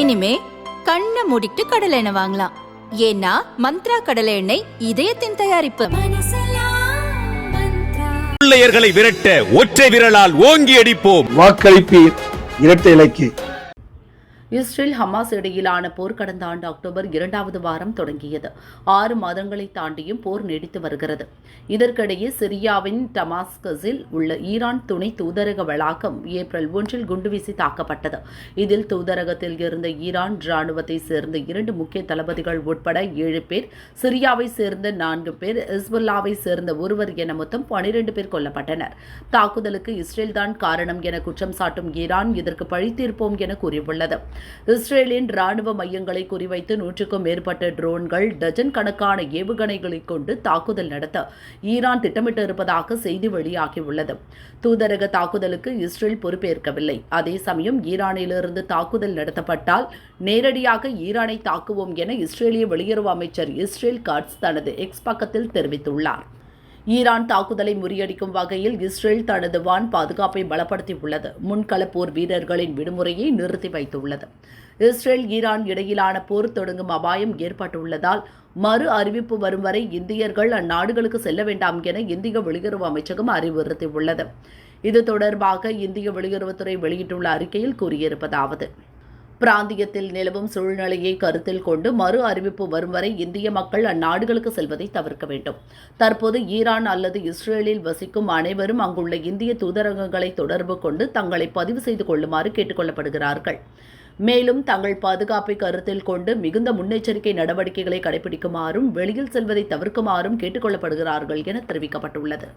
இனிமே கண்ணை மூடிட்டு கடலை எண்ணெய் வாங்கலாம். ஏன்னா மந்த்ரா கடலை எண்ணெய் இதயத்தின் தயாரிப்பு. கொள்ளையர்களை விரட்ட ஒற்றை விரலால் ஓங்கி அடிப்போம். வாக்களிப்பீர் இரட்டை இலக்கு. இஸ்ரேல் ஹமாஸ் இடையிலான போர் கடந்த ஆண்டு அக்டோபர் இரண்டாவது வாரம் தொடங்கியது. ஆறு மாதங்களை தாண்டியும் போர் நீடித்து வருகிறது. இதற்கிடையே சிரியாவின் டமாஸ்கஸில் உள்ள ஈரான் துணை தூதரக வளாகம் ஏப்ரல் ஒன்றில் குண்டுவீசி தாக்கப்பட்டது. இதில் தூதரகத்தில் இருந்த ஈரான் ராணுவத்தை சேர்ந்த இரண்டு முக்கிய தளபதிகள் உட்பட ஏழு பேர் சிரியாவை சேர்ந்த நான்கு பேர் இஸ்புல்லாவை சேர்ந்த ஒருவர் என மொத்தம் பனிரெண்டு பேர் கொல்லப்பட்டனர். தாக்குதலுக்கு இஸ்ரேல் தான் காரணம் என குற்றம் சாட்டும் ஈரான் இதற்கு பழி தீர்ப்போம் என கூறியுள்ளது. இஸ்ரேலின் ராணுவ மையங்களை குறிவைத்து நூற்றுக்கும் மேற்பட்ட ட்ரோன்கள் டஜன் கணக்கான ஏவுகணைகளை கொண்டு தாக்குதல் நடத்த ஈரான் திட்டமிட்டு இருப்பதாக செய்தி வெளியாகியுள்ளது. தூதரக தாக்குதலுக்கு இஸ்ரேல் பொறுப்பேற்கவில்லை. அதே சமயம் ஈரானிலிருந்து தாக்குதல் நடத்தப்பட்டால் நேரடியாக ஈரானை தாக்குவோம் என இஸ்ரேலிய வெளியுறவு அமைச்சர் இஸ்ரேல் காட்ஸ் தனது எக்ஸ் பக்கத்தில் தெரிவித்துள்ளார். ஈரான் தாக்குதலை முறியடிக்கும் வகையில் இஸ்ரேல் தனது வான் பாதுகாப்பை பலப்படுத்தியுள்ளது. முன்கள போர் வீரர்களின் விடுமுறையை நிறுத்தி வைத்துள்ளது. இஸ்ரேல் ஈரான் இடையிலான போர் தொடங்கும் அபாயம் ஏற்பட்டுள்ளதால் மறு அறிவிப்பு வரும் வரை இந்தியர்கள் அந்நாடுகளுக்கு செல்ல வேண்டாம் என இந்திய வெளியுறவு அமைச்சகம் அறிவுறுத்தியுள்ளது. இது தொடர்பாக இந்திய வெளியுறவுத்துறை வெளியிட்டுள்ள அறிக்கையில் கூறியிருப்பதாவது பிராந்தியத்தில் நிலவும் சூழ்நிலையை கருத்தில் கொண்டு மறு அறிவிப்பு வரும் வரை இந்திய மக்கள் அந்நாடுகளுக்கு செல்வதை தவிர்க்க வேண்டும். தற்போது ஈரான் அல்லது இஸ்ரேலில் வசிக்கும் அனைவரும் அங்குள்ள இந்திய தூதரகங்களை தொடர்பு கொண்டு தங்களை பதிவு செய்து கொள்ளுமாறு கேட்டுக்கொள்ளப்படுகிறார்கள். மேலும் தங்கள் பாதுகாப்பை கருத்தில் கொண்டு மிகுந்த முன்னெச்சரிக்கை நடவடிக்கைகளை கடைபிடிக்குமாறும் வெளியில் செல்வதை தவிர்க்குமாறும் கேட்டுக்கொள்ளப்படுகிறார்கள் என தெரிவிக்கப்பட்டுள்ளது.